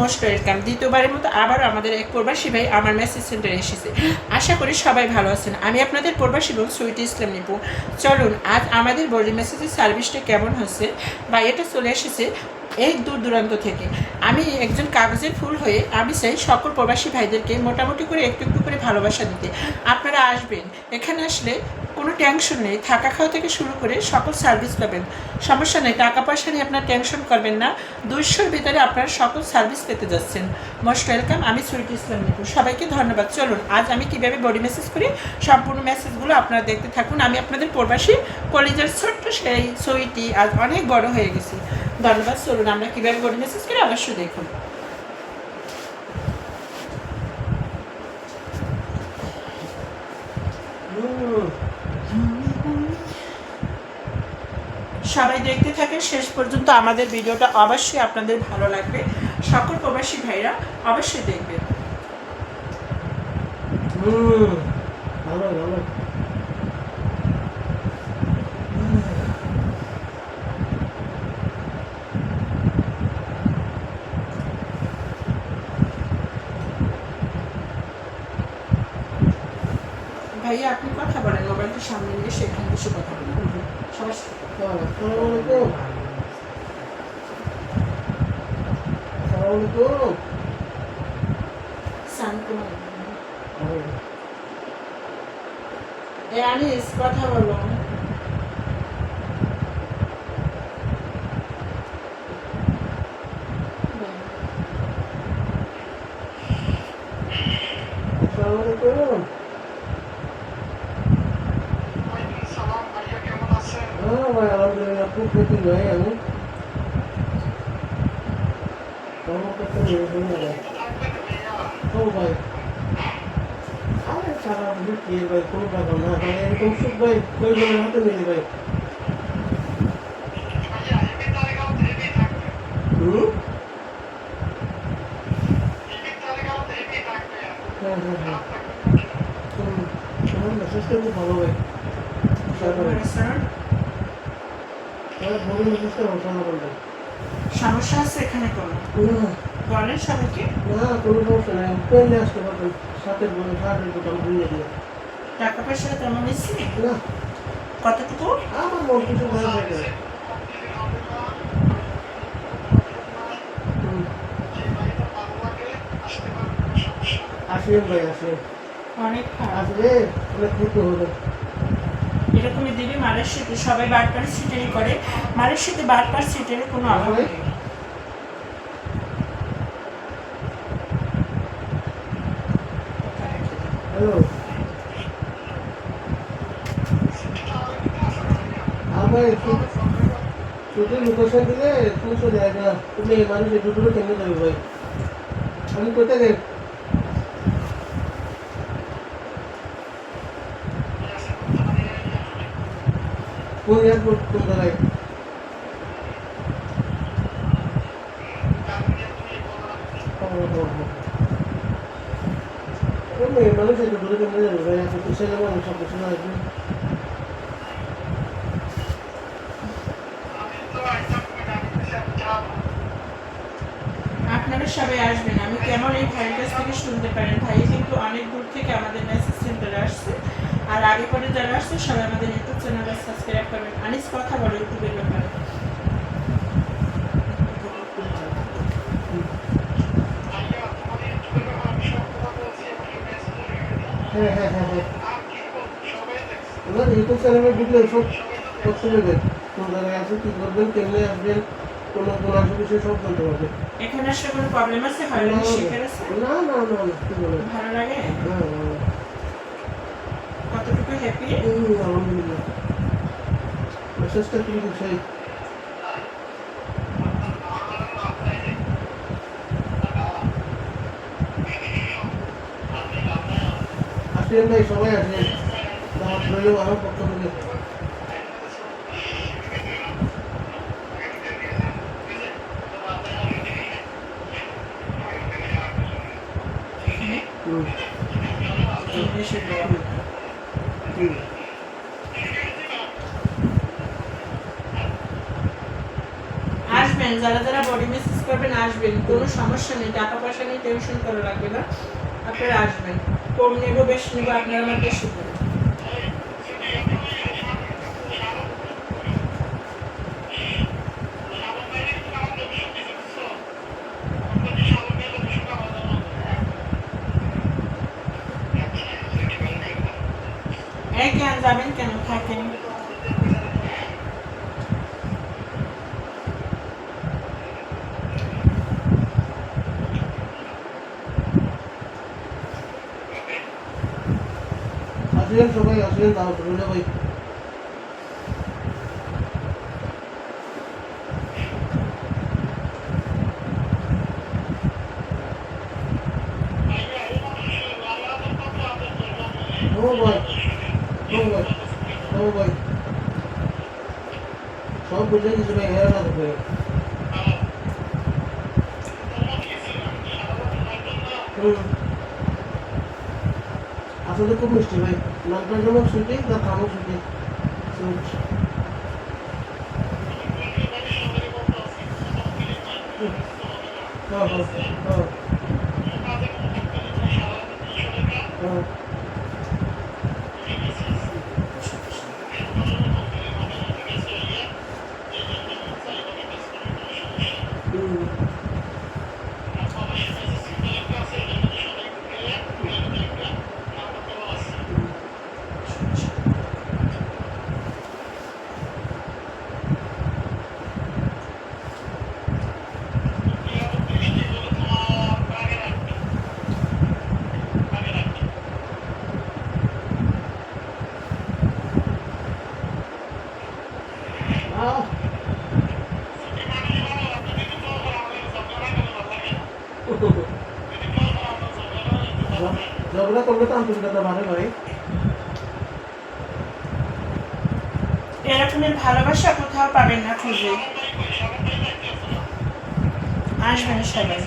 Most welcome দ্বিতীয়বারের মতো আবারও আমাদের এক প্রবাসী ভাই আমার মেসেজ সেন্টারে এসেছে। আশা করি সবাই ভালো আছেন। আমি আপনাদের প্রবাসী বোন সুইটি ইসলাম নিপু। চলুন, আজ আমাদের বডি মেসেজের সার্ভিসটা কেমন হচ্ছে? বা এটা চলে এসেছে। এই দূর দূরান্ত থেকে। আমি একজন কাগজের ফুল হয়ে আমি চাই সকল প্রবাসী ভাইদেরকে মোটামুটি করে একটু একটু করে ভালোবাসা দিতে। আপনারা আসবেন। এখানে আসলে কোনো টেনশন নেই। থাকা খাওয়া থেকে শুরু করে সকল সার্ভিস পাবেন। সমস্যা নেই। টাকা পয়সা নিয়ে আপনার টেনশন করবেন না। দুইশোর ভিতরে আপনারা সকল সার্ভিস পেতে যাচ্ছেন। মোস্ট ওয়েলকাম আমি সুইটি ইসলাম নিপু। সবাইকে ধন্যবাদ। চলুন, আজ আমি কীভাবে বডি মেসেজ করি, সম্পূর্ণ মেসেজগুলো আপনারা দেখতে থাকুন। আমি আপনাদের প্রবাসী কলেজের ছোট্ট সেই সুইটি আজ অনেক বড় হয়ে গেছি। ধন্যবাদ, চলুন আমরা কীভাবে বডি মেসেজ করি অবশ্যই দেখুন। সবাই দেখতে থাকেন, শেষ পর্যন্ত আমাদের ভিডিওটা অবশ্যই আপনাদের ভালো লাগবে। সকল প্রবাসী ভাইরা অবশ্যই দেখবেন। হুম, ভালো ভালো। ভাইয়া আপনি কথা বলেন মোবাইলটা সামনে নিয়ে সেখানে বসে কথা বলেন সবার আনিস কথা বলো সালাম ভাইয়া কেমন আছেন হ্যাঁ ভাই আলহামদুলিল্লাহ নয় আমি কর্মকর্তা নিয়ে শুনে ভাই? ও ভাই। আরে সারা বুঝি কি ভাই, কোনো না। ভাই এরকম সুখ ভাই কই জনের হাতে মিলি ভাই ভাইয়া হেভি তালিকাও হেভি থাকবে হুম হেভি তালিকাও হেভি থাকবে হ্যাঁ হ্যাঁ হ্যাঁ হুম আমার মেসেজটা খুব ভালো ভাই স্যার, হ্যাঁ বড় মেসেজটা ভালো ভাই সমস্যা আছে এখানে কোনো? বলেন সবাইকে। না কোনো সমস্যা নেই। নিয়ে আসতে পারবেন সাথে বলে শার্টের দোকান ঘুরিয়ে দিয়ে টাকা পয়সা তেমন নিচ্ছি না। কতটুকু? আমার মন কিছু ভালো থাকে না। হুম, যে ভাইটা ভালো লাগে আসতে পারবেন সমস্যা নেই। আসেন ভাই আসেন অনেক আসলে অনেক খুশি হবে। এরকমই দিবি মালয়েশিয়াতে সবাই বারবার সিটারি করে। মালয়েশিয়াতে বারবার সিটারি কোনো অভাব নেই। দিলে আমি কোথায় কোন এয়ারপোর্ট কোন জায়গায় আপনারা সবাই আসবেন। আমি কেমন এই ভাইয়ের থেকে শুনতে পারেন? ভাই, কিন্তু অনেক দূর থেকে আমাদের মেসেজ সেন্টারে আসছে। আর আগে পরে যারা আসছে সবাই আমাদের ইউটিউব চ্যানেলে সাবস্ক্রাইব করবেন। আনিস কথা বলে ইউটিউবের ব্যাপারে। হ্যাঁ হ্যাঁ হ্যাঁ হ্যাঁ। কি করব সবাই দেখছে আমার ইউটিউব চ্যানেলে ঢুকলে সব তথ্য দেবেন। কোন জায়গায় আছে কী করবেন কেমনে আসবেন কোনো কোন আসবে বিষয়ে সব জানতে পারবে এখানে আসলে কোনো প্রবলেম আছে? হয়রানি শিকার আছে? না না না না ভালো লাগে? হ্যাঁ হ্যাঁ। হ্যাপি হুম, আলহামদুলিল্লাহ মেসেজটা কি সেই আসেন ভাই সবাই আসেন আমার পক্ষ থেকে হুম ইংলিশে দেওয়া হুম আসবেন, যারা যারা বডি মেসেজ করবেন আসবেন, কোনো সমস্যা নেই, টাকা পয়সা নিয়ে টেনশন করা লাগবে না। আপনারা আসবেন। কম নেব, বেশ নেব, আপনারা আমার বেশি দেবেন এই কেন যাবেন কেন থাকেন আসেন সবাই আসলেন তাও ভাই ও ভাই ও ভাই ও ভাই সব বুঝে কিছু ভাই হেরা না তো হুম। আসলে খুব মিষ্টি ভাই। যেমন সুইটি তার খামও সুইটি সুইট হ্যাঁ হ্যাঁ হ্যাঁ হ্যাঁ হুম আহ ঝগড়া করলে তো আন্তরিকতা ভালো ভাই এরকমের ভালোবাসা কোথাও পাবেন না খুঁজে। আসবেন সবাই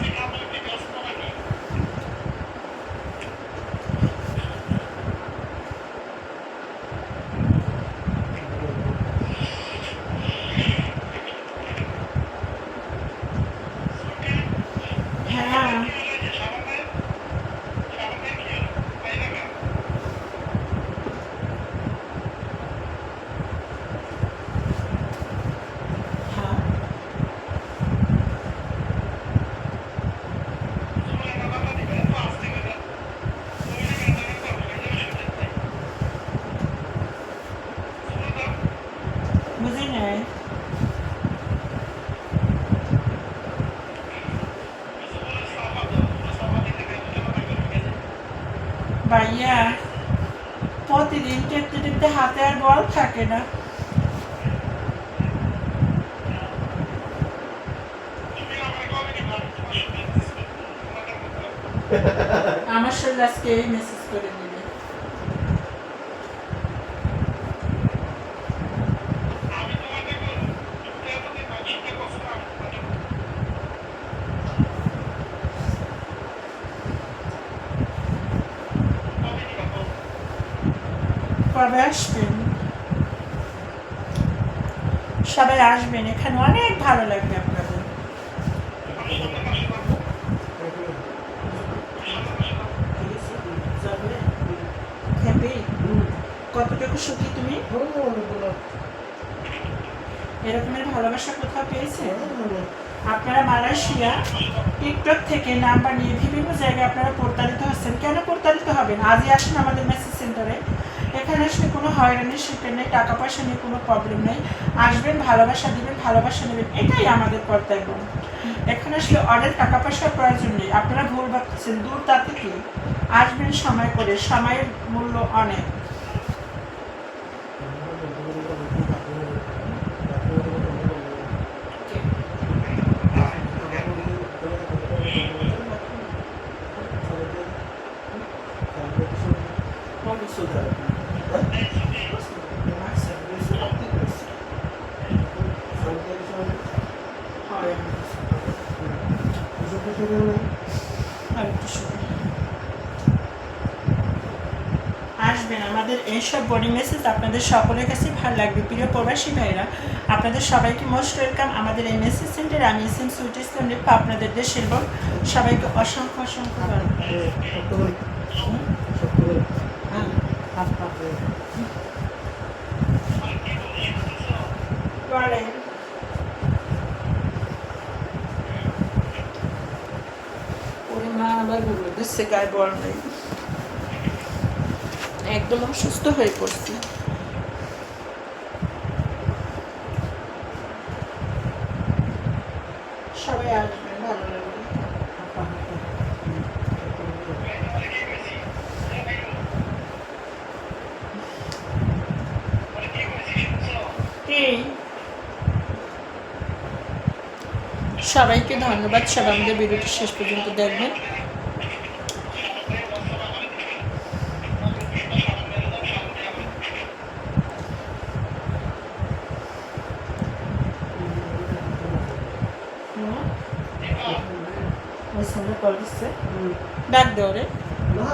হ্যাঁ হ্যাঁ বুঝি নাই ভাইয়া প্রতিদিন টেপতে টেপতে হাতে আর বল থাকে না। আমার শরীর আজকে এই মেসেজ করে দিবে কবে আসবেন সবাই আসবেন, এখানে অনেক ভালো লাগবে আপনাদের। কতটুকু সুখী তুমি? এরকমের ভালোবাসা কোথাও পেয়েছেন আপনারা মালয়েশিয়া, টিকটক থেকে নাম্বার নিয়ে বিভিন্ন জায়গায় আপনারা প্রতারিত হচ্ছেন। কেন প্রতারিত হবেন? আজই আসুন আমাদের মেসেজ সেন্টারে এখানে আসলে কোনো হয়রানির শিকার নেই টাকা পয়সা নিয়ে কোনো প্রবলেম নেই। আসবেন, ভালোবাসা দিবেন, ভালোবাসা নেবেন, এটাই আমাদের কর্তব্য। এখানে আসলে অনেক টাকা পয়সার প্রয়োজন নেই। আপনারা ভুল ভাবছেন দূর তাতে কি আসবেন সময় করে, সময়ের মূল্য অনেক আর একটু শুনুন। আসবেন। আমাদের এইসব বডি মেসেজ আপনাদের সকলের কাছে ভালো লাগবে। প্রিয় প্রবাসী ভাইরা আপনাদের সবাইকে মোস্ট ওয়েলকাম আমাদের এই মেসেজ সেন্টারে আমি S M Sweet Islam Ripa আপনাদের দেশের বোন সবাইকে অসংখ্য অসংখ্য ধন্যবাদ শক্ত করে শক্ত করে হ্যাঁ, হাত পা করে। বলেন। ওরে মা আবার বলল গায়ে বল নেই। একদম অসুস্থ হয়ে পড়ছি? সবাইকে ধন্যবাদ। সবাই আমাদের ভিডিওটি শেষ পর্যন্ত দেখবেন। কল দিচ্ছে। ডাক দেও রে না।